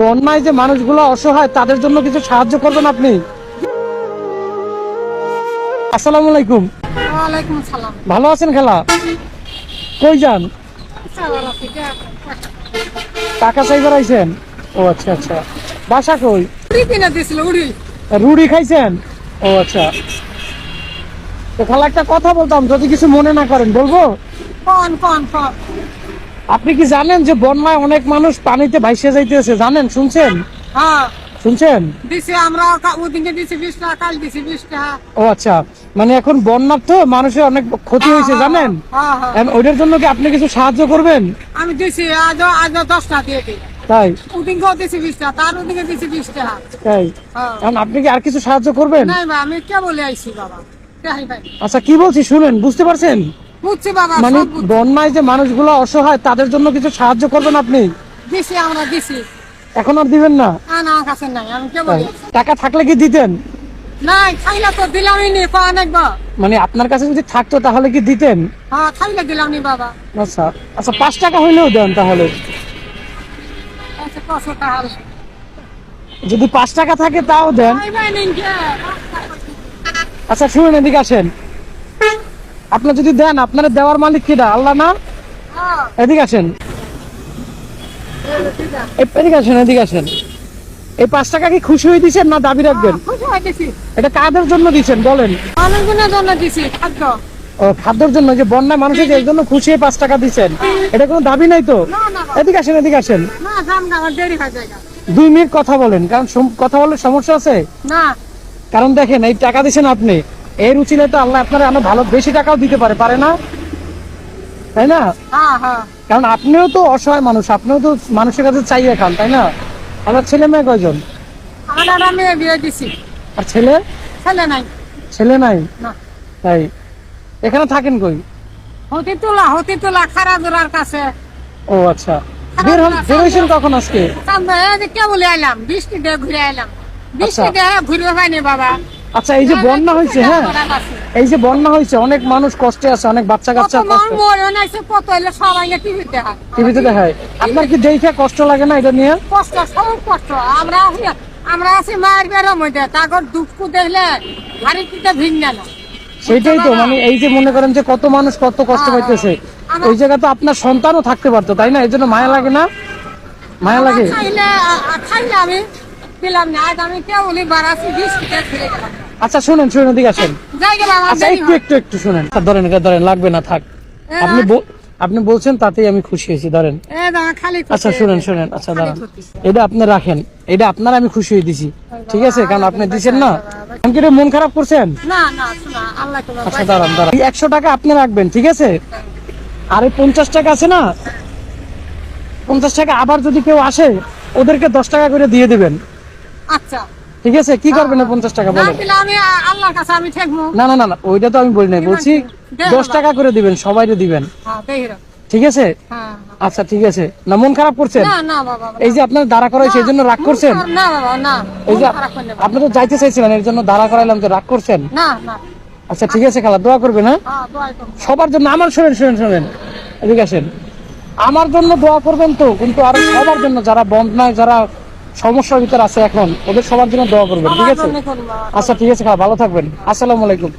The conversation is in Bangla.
বন্যায় যে মানুষগুলো অসহায় তাদের জন্য কিছু সাহায্য করবেন আপনি? আসসালামু আলাইকুম। ভালো আছেন খেলা? কই যান? টাকা চাইবার আইছেন? ও আচ্ছা আচ্ছা। বাসা কই? রুড়ি খাইছেন? ও আচ্ছা। তো খালা একটা কথা বলতাম যদি কিছু মনে না করেন বলব? কন কন কন। আপনি কি জানেন যে বন্যায় অনেক মানুষ পানিতে ভাইসে যাইতেছে? জানেন? শুনছেন? হ্যাঁ। শুনছেন? দিছি আমরা ওদিকে দিছি বিশ টাকা কাল দিছি বিশ টাকা। ও আচ্ছা। মানে এখন বন্যার তো মানুষের অনেক ক্ষতি হয়েছে জানেন? হ্যাঁ হ্যাঁ। ওইটার জন্য কি আপনি কিছু সাহায্য করবেন? আমি দিছি আজ আজ টাকা দিয়ে তাই? ওদিকেও দিছি টাকা তার ওদিকে দিছি বিশ টাকা। তাই? হ্যাঁ। এখন আপনি কি আর কিছু সাহায্য করবেন? আমি কে বলে আইছি বাবা। আচ্ছা কি বলছি শুনেন বুঝতে পারছেন? বুঝছি বাবা মানে বন্যায় যে মানুষগুলো অসহায় তাদের জন্য কিছু সাহায্য করবেন আপনি? দিছি আমরা দিছি। এখন আর দিবেন না? আর কাছে নাই আমি কে বলি টাকা থাকলে কি দিতেন? নাই খাইলে তো দিলামই নি কন একবার মানে আপনার কাছে যদি থাকতো তাহলে কি দিতেন? হ্যাঁ খাইলে দিলাম নি বাবা। আচ্ছা আচ্ছা পাঁচ টাকা হইলেও দেন তাহলে। যদি পাঁচ টাকা থাকে তাও দেন? আচ্ছা শুনুন এদিকে আসেন। আপনার যদি দেন আপনার দেওয়ার মালিক কিনা আল্লাহ না হ্যাঁ, এদিকে আসেন। এদিকে আসেন এদিকে আসেন। এই পাঁচ টাকা কি খুশি হয়ে দিচ্ছেন না দাবি রাখবেন? এটা কাদের জন্য দিচ্ছেন বলেন? জন্য দিছি ও খাদ্যর জন্য যে বন্যায় মানুষের যে এর জন্য খুশি হয়ে পাঁচ টাকা দিচ্ছেন এটা কোনো দাবি নাই তো? এদিকে আসেন এদিকে আসেন। হয়ে। দুই মিনিট কথা বলেন কারণ কথা বললে সমস্যা আছে? না, কারণ দেখেন এই টাকা দিচ্ছেন আপনি। এর উচিলে তো আল্লাহ আপনার আরও ভালো বেশি টাকাও দিতে পারে পারে না তাই না হ্যাঁ, হ্যাঁ। কারণ আপনিও তো অসহায় মানুষ আপনিও তো মানুষের কাছে চাইয়ে খান তাই না আমার ছেলে মেয়ে কয়জন আমার একটা বিয়ে দিছি। আর ছেলে ছেলে নাই। ছেলে নাই তাই এখানে থাকেন কই হতি তোলা, হতি তোলা, খারা জোড়ার কাছে। ও আচ্ছা বের হন বের হয়েছেন কখন আজকে এই কে বলে আইলাম? বৃষ্টি দিয়ে ঘুরে আইলাম। আচ্ছা। দিয়ে ঘুরে পাইনি বাবা। আচ্ছা এই যে বন্যা হয়েছে হ্যাঁ? এই যে বন্যা হয়েছে অনেক মানুষ কষ্টে আছে অনেক বাচ্চা কাচ্চা। টিভিতে দেখায়। আপনার কি দেখে কষ্ট লাগে না এটা নিয়ে? কষ্ট সব কষ্ট। আমরা আমরা আছি মায়ের বেরো মধ্যে তারপর দুঃখ দেখলে হাড়িতে ভিন্ন না। সেটাই তো মানে এই যে মনে করেন যে কত মানুষ কত কষ্ট হ্যাঁ, পাইতেছে। ওই জায়গা তো আপনার সন্তানও থাকতে পারতো তাই না? এই জন্য মায়া লাগে না? মায়া লাগে? খাইলে আমি দিলাম না আজ আমি কে বলি বারাসি বিশ ফিরে গেলাম। আচ্ছা শুনেন শুনেন দিকে আসেন। আচ্ছা একটু একটু একটু শুনেন। আচ্ছা, ধরেন ধরেন লাগবে না থাক। আপনি আপনি বলছেন তাতেই আমি খুশি হয়েছি ধরেন। আচ্ছা শুনেন শুনেন আচ্ছা দাঁড়ান। এটা আপনি রাখেন। এটা আপনার আমি খুশি হয়ে দিছি ঠিক আছে? কারণ আপনি দিছেন না। এটা মন খারাপ করছেন? আচ্ছা দাঁড়ান দাঁড়ান। একশো টাকা আপনি রাখবেন ঠিক আছে? আর এই পঞ্চাশ টাকা আছে না? পঞ্চাশ টাকা আবার যদি কেউ আসে ওদেরকে দশ টাকা করে দিয়ে দিবেন। আচ্ছা। ঠিক আছে কি করবেন এই পঞ্চাশ টাকা না বলেন না না না না ওইটা তো আমি বলি নাই বলছি দশ টাকা করে দিবেন সবাইকে দিবেন। হ্যাঁ ঠিক আছে? হ্যাঁ। আচ্ছা ঠিক আছে। না মন খারাপ করছেন? না না এই যে আপনার দাঁড়া করাইছে এই জন্য রাগ করছেন? না না এই যে। আপনি তো যাইতে চাইছিলেন এর জন্য দাঁড়া করাইলাম যে রাগ করছেন? না না। আচ্ছা ঠিক আছে খালা দোয়া করবেন হ্যাঁ? হ্যাঁ করব। সবার জন্য আমার শোনেন শোনেন শোনেন। এদিকে আসেন। আমার জন্য দোয়া করবেন তো কিন্তু আরও সবার জন্য যারা বন্যায় যারা সমস্যার ভিতরে আছে এখন। ওদের সবার জন্য দোয়া করবেন ঠিক আছে? আচ্ছা ঠিক আছে ভালো থাকবেন। আসসালামু আলাইকুম।